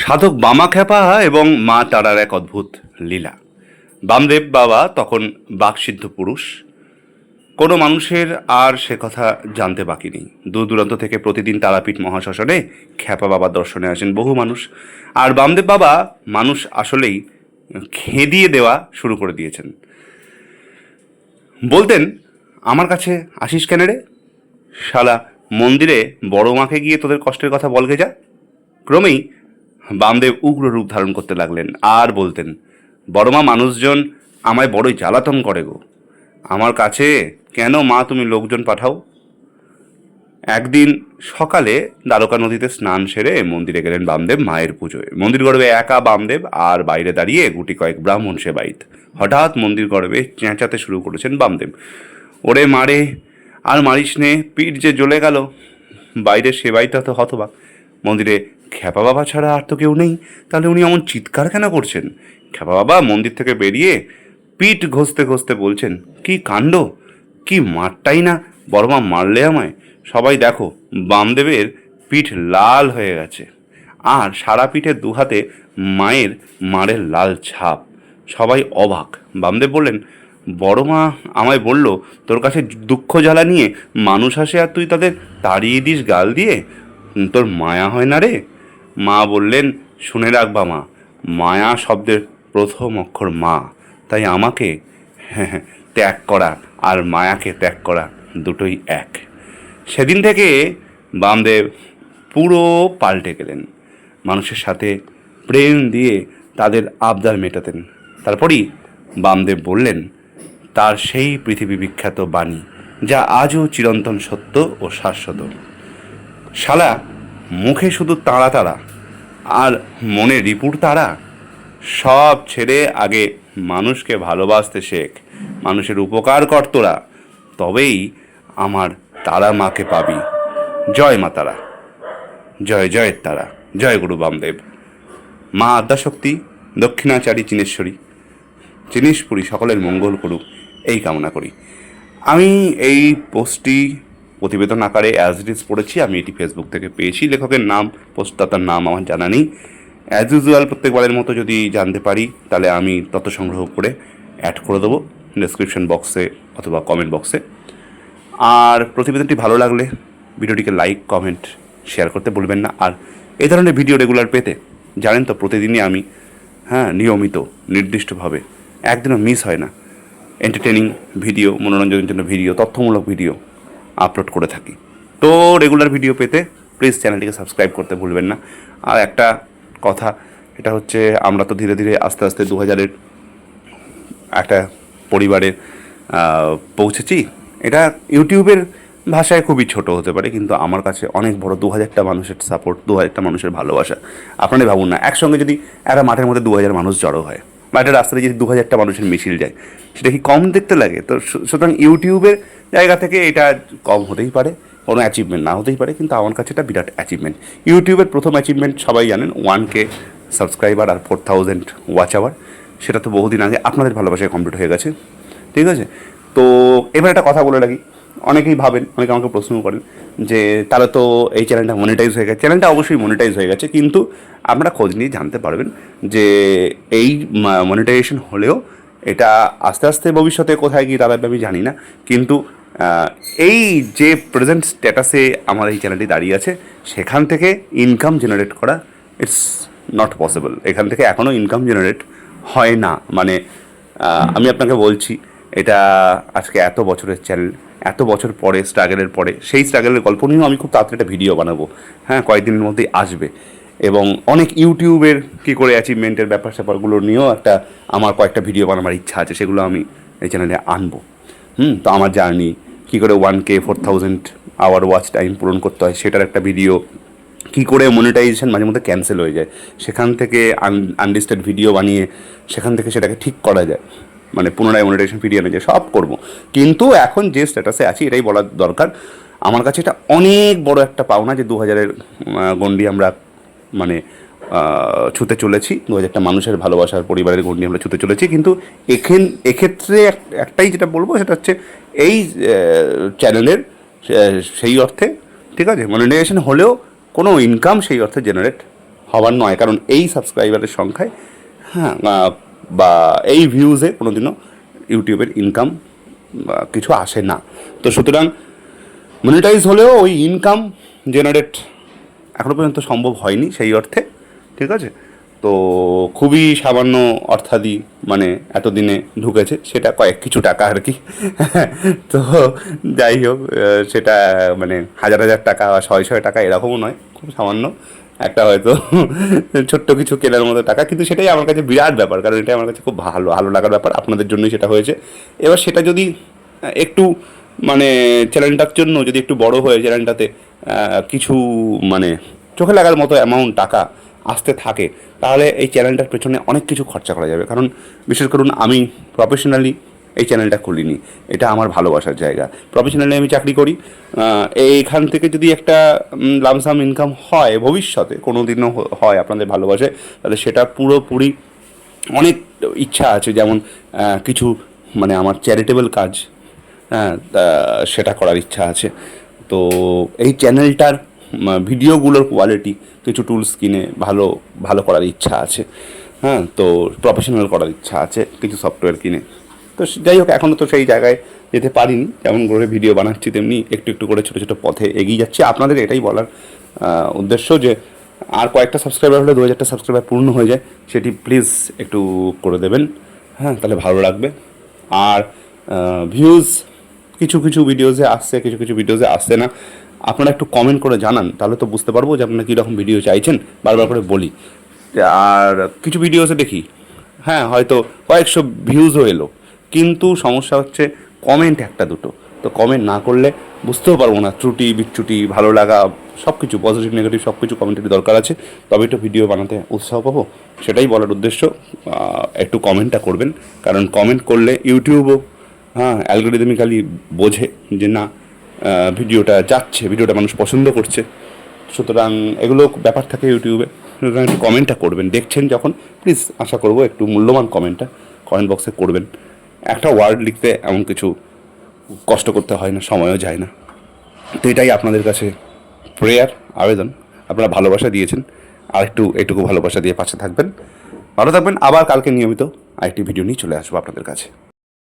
সাধক বামা খ্যাপা এবং মা তারার এক অদ্ভুত লীলা। বামদেব বাবা তখন বাকসিদ্ধ পুরুষ। কোনো মানুষের আর সে কথা জানতে বাকি নেই। দূর দূরান্ত থেকে প্রতিদিন তারাপীঠ মহাশ্মশানে খ্যাপা বাবার দর্শনে আসেন বহু মানুষ। আর বামদেব বাবা মানুষ আসলেই খেদিয়ে দেওয়া শুরু করে দিয়েছেন। বলতেন, আমার কাছে আসিস কেন রে? শালা মন্দিরে বড় মাকে গিয়ে তোদের কষ্টের কথা বলগে যা। ক্রমেই বামদেব উগ্র রূপ ধারণ করতে লাগলেন। আর বলতেন বড়মা মানুষজন আমায় বড়ই জ্বালাতন করে গো। আমার কাছে কেন মা তুমি লোকজন পাঠাও? একদিন সকালে দ্বারকা নদীতে স্নান সেরে মন্দিরে গেলেন বামদেব মায়ের পুজোয়। মন্দির গর্বে একা বামদেব আর বাইরে দাঁড়িয়ে গুটি কয়েক ব্রাহ্মণ সেবাইত হঠাৎ মন্দির গর্বে চেঁচাতে শুরু করেছেন বামদেব। ওরে মারে আর মারিস নে, পিঠ যে জ্বলে গেল। বাইরে সেবাইতে তো হতবাক। মন্দিরে খ্যাপা বাবা ছাড়া আর তো কেউ নেই। তাহলে উনি এমন চিৎকার কেন করছেন? খ্যাপা বাবা মন্দির থেকে বেরিয়ে পিঠ ঘষতে ঘষতে বলছেন, কি কাণ্ড? কি মারটাই না? বড়মা মারলে আমায়? সবাই দেখো, বামদেবের পিঠ লাল হয়ে গেছে, আর সারা পিঠে দুহাতে মায়ের মারের লাল ছাপ। সবাই অবাক। বামদেব বললেন বড় মা আমায় বলল, তোর কাছে দুঃখ জ্বালা নিয়ে মানুষ আসে আর তুই তাদের তাড়িয়ে দিস গাল দিয়ে? তোর মায়া হয় না রে? মা বললেন, শুনে রাখবা মা মায়া শব্দের প্রথম অক্ষর মা। তাই আমাকে ত্যাগ করা আর মায়াকে ত্যাগ করা দুটোই এক। সেদিন থেকে বামদেব পুরো পাল্টে গেলেন। মানুষের সাথে প্রেম দিয়ে তাদের আবদার মেটাতেন। তারপরই বামদেব বললেন, তার সেই পৃথিবী বিখ্যাত বাণী, যা আজও চিরন্তন সত্য ও শাশ্বত। শালা, মুখে শুধু তাড়া তাড়া আর মনে রিপুর তারা? সব ছেড়ে আগে মানুষকে ভালোবাসতে শেখ। মানুষের উপকার কর তোরা। তবেই আমার তারা মাকে পাবি। জয় মা তারা। জয় জয়ের তারা। জয় গুরু বামদেব। মা আদ্যাশক্তি, দক্ষিণাচারী চীনেশ্বরী। চিনিসপুরি সকলের মঙ্গল করুক, এই কামনা করি। আমি এই পোস্টটি প্রতিবেদন আকারে অ্যাজ ইট পড়েছি, আমি এটি ফেসবুক থেকে পেয়েছি। লেখকের নাম, পোস্টদাতার নাম আমার জানা নেই। অ্যাজ ইউজুয়াল প্রত্যেকবারের মতো যদি জানতে পারি, তাহলে আমি তত সংগ্রহ করে অ্যাড করে দেবো ডেসক্রিপশন বক্সে অথবা কমেন্ট বক্সে আর প্রতিবেদনটি ভালো লাগলে ভিডিওটিকে লাইক কমেন্ট শেয়ার করতে ভুলবেন না। আর এই ধরনের ভিডিও রেগুলার পেতে জানেন তো, প্রতিদিনই আমি হ্যাঁ নিয়মিত, নির্দিষ্টভাবে, একদিনও মিস হয় না। এন্টারটেনিং ভিডিও মনোরঞ্জনের জন্য ভিডিও তথ্যমূলক ভিডিও আপলোড করে থাকি। তো রেগুলার ভিডিও পেতে প্লিজ চ্যানেলটিকে সাবস্ক্রাইব করতে ভুলবেন না। আর একটা কথা, এটা হচ্ছে আমরা তো ধীরে ধীরে আস্তে আস্তে দু হাজারের একটা পরিবারে পৌঁছেছি। এটা ইউটিউবের ভাষায় খুবই ছোট হতে পারে, কিন্তু আমার কাছে অনেক বড় দু হাজারটা মানুষের সাপোর্ট দু হাজারটা মানুষের ভালোবাসা। আপনারা ভাবুন না, একসঙ্গে যদি একটা মাঠের মধ্যে দু হাজার মানুষ জড়ো হয় একটা রাস্তায় যদি দু হাজারটা মানুষের মিছিল যায়, সেটা কি কম দেখতে লাগে? তো সুতরাং ইউটিউবের জায়গা থেকে এটা কম হতেই পারে, কোনো অ্যাচিভমেন্ট না হতেই পারে, কিন্তু আমার কাছে এটা বিরাট অ্যাচিভমেন্ট ইউটিউবের প্রথম অ্যাচিভমেন্ট সবাই জানেন ওয়ান কে সাবস্ক্রাইবার আর ফোর থাউজেন্ড ওয়াচ আওয়ার সেটা তো বহুদিন আগে আপনাদের ভালোবাসায় কমপ্লিট হয়ে গেছে, ঠিক আছে? তো এবার একটা কথা বলে রাখি অনেকেই ভাবেন, অনেকে আমাকে প্রশ্ন করেন যে তাহলে তো এই চ্যানেলটা মনিটাইজ হয়ে গেছে। চ্যানেলটা অবশ্যই মনিটাইজ হয়ে গেছে, কিন্তু আপনারা খোঁজ নিয়ে জানতে পারবেন যে এই মনিটাইজেশন হলেও এটা আস্তে আস্তে ভবিষ্যতে কোথায় গিয়ে দাঁড়াবে আমি জানি না, কিন্তু এই যে প্রেজেন্ট স্ট্যাটাসে আমার এই চ্যানেলটি দাঁড়িয়ে আছে, সেখান থেকে ইনকাম জেনারেট করা ইটস নট পসিবল এখান থেকে এখনও ইনকাম জেনারেট হয় না। মানে আমি আপনাকে বলছি, এটা আজকে এত বছরের চ্যানেল এত বছর পরে স্ট্রাগলের পরে, সেই স্ট্রাগলের গল্প নিয়েও আমি খুব তাড়াতাড়ি একটা ভিডিও বানাবো। হ্যাঁ কয়েকদিনের মধ্যেই আসবে। এবং অনেক ইউটিউবের কী করে অ্যাচিভমেন্টের ব্যাপার স্যাপারগুলো নিয়েও একটা আমার কয়েকটা ভিডিও বানাবার ইচ্ছা আছে, সেগুলো আমি এই চ্যানেলে আনব। হুম, তো আমার জার্নি কী করে one K four thousand hour watch time পূরণ করতে হয়, সেটার একটা ভিডিও কী করে মনিটাইজেশন মাঝে মধ্যে ক্যান্সেল হয়ে যায়, সেখান থেকে আনলিস্টেড ভিডিও বানিয়ে, সেখান থেকে সেটাকে ঠিক করা যায়। মানে পুনরায় মনিটাইজেশন ফিরিয়ে আনা যায় সব করব। কিন্তু এখন যে স্ট্যাটাসে আছি, এটাই বলার দরকার। আমার কাছে এটা অনেক বড় একটা পাওনা যে দু হাজারের গণ্ডি আমরা মানে ছুতে চলেছি। দু হাজারটা মানুষের ভালোবাসার পরিবারের গণ্ডি আমরা ছুতে চলেছি। কিন্তু এখান, এক্ষেত্রে এক- একটাই যেটা বলব, সেটা হচ্ছে এই চ্যানেলের সেই অর্থে, ঠিক আছে? মনিটাইজেশন হলেও কোনো ইনকাম সেই অর্থে জেনারেট হবার নয়। কারণ এই সাবস্ক্রাইবারের সংখ্যায় হ্যাঁ বা এই ভিউজে কোনোদিনও ইউটিউবের ইনকাম কিছু আসে না। তো সুতরাং মনিটাইজ হলেও ওই ইনকাম জেনারেট এখনও পর্যন্ত সম্ভব হয়নি, সেই অর্থে, ঠিক আছে? তো খুবই সামান্য অর্থাদি মানে এতদিনে ঢুকেছে, সেটা কয়েক কিছু টাকা আর কি। তো যাই হোক সেটা মানে হাজার হাজার টাকা বা ছয় ছয় টাকা এরকমও নয়, খুব সামান্য। একটা হয়তো ছোট্ট কিছু কেনার মতো টাকা, কিন্তু সেটাই আমার কাছে বিরাট ব্যাপার, কারণ এটা আমার কাছে খুব ভালো ভালো লাগার ব্যাপার। আপনাদের জন্যই সেটা হয়েছে। এবার সেটা যদি একটু মানে চ্যানেলটার জন্য যদি একটু বড় হয়ে চ্যানেলটাতে কিছু মানে চোখে লাগার মতো অ্যামাউন্ট টাকা আসতে থাকে, তাহলে এই চ্যানেলটার পেছনে অনেক কিছু খরচা করা যাবে। কারণ বিশেষ করুন, আমি প্রফেশনালি এই চ্যানেলটা খুলিনি। এটা আমার ভালোবাসার জায়গা। প্রফেশনালি আমি চাকরি করি। এইখান থেকে যদি একটা লামসাম ইনকাম হয় ভবিষ্যতে কোনো দিনও হয় আপনাদের ভালোবাসায়, তাহলে সেটা পুরোপুরি অনেক ইচ্ছা আছে। যেমন কিছু মানে আমার চ্যারিটেবল কাজ হ্যাঁ সেটা করার ইচ্ছা আছে। তো এই চ্যানেলটার ভিডিওগুলোর কোয়ালিটি কিছু টুলস কিনে ভালো ভালো করার ইচ্ছা আছে। হ্যাঁ তো প্রফেশনাল করার ইচ্ছা আছে, কিছু সফটওয়্যার কিনে। তো যাই হোক এখনও তো সেই জায়গায় যেতে পারিনি। যেমন করে ভিডিও বানাচ্ছি, তেমনি একটু একটু করে ছোটো ছোটো পথে এগিয়ে যাচ্ছি। আপনাদের এটাই বলার উদ্দেশ্য যে আর কয়েকটা সাবস্ক্রাইবার হলে দু হাজারটা সাবস্ক্রাইবার পূর্ণ হয়ে যায়, সেটি প্লিজ একটু করে দেবেন। হ্যাঁ তাহলে ভালো লাগবে। আর ভিউজ কিছু কিছু ভিডিওসে আসছে, কিছু কিছু ভিডিওসে আসছে না। আপনারা একটু কমেন্ট করে জানান, তাহলে তো বুঝতে পারব যে আপনারা কীরকম ভিডিও চাইছেন, বারবার করে বলি। আর কিছু ভিডিওসে দেখি হ্যাঁ হয়তো কয়েকশো ভিউজও এলো, কিন্তু সমস্যা হচ্ছে কমেন্ট একটা দুটো। তো কমেন্ট না করলে বুঝতেও পারব না, ত্রুটি বিচ্যুটি ভালো লাগা সব কিছু পজিটিভ নেগেটিভ সব কিছু কমেন্টের দরকার আছে। তবেই তো ভিডিও বানাতে উৎসাহ পাবো, সেটাই বলার উদ্দেশ্য। একটু কমেন্টটা করবেন, কারণ কমেন্ট করলে ইউটিউবও হ্যাঁ অ্যালগোরিদমিক্যালি বোঝে যে না ভিডিওটা যাচ্ছে, ভিডিওটা মানুষ পছন্দ করছে। সুতরাং এগুলো ব্যাপার থাকে ইউটিউবে। সুতরাং একটু কমেন্টটা করবেন। দেখছেন যখন প্লিজ আশা করব একটু মূল্যবান কমেন্টটা কমেন্ট বক্সে করবেন। একটা ওয়ার্ড লিখতে এমন কিছু কষ্ট করতে হয় না, সময়ও যায় না। তো এটাই আপনাদের কাছে প্রেয়ার, আবেদন। আপনারা ভালোবাসা দিয়েছেন। আর একটু, এটুকু ভালোবাসা দিয়ে পাশে থাকবেন। ভালো থাকবেন। আবার কালকে নিয়মিত আরেকটি ভিডিও নিয়ে চলে আসব আপনাদের কাছে।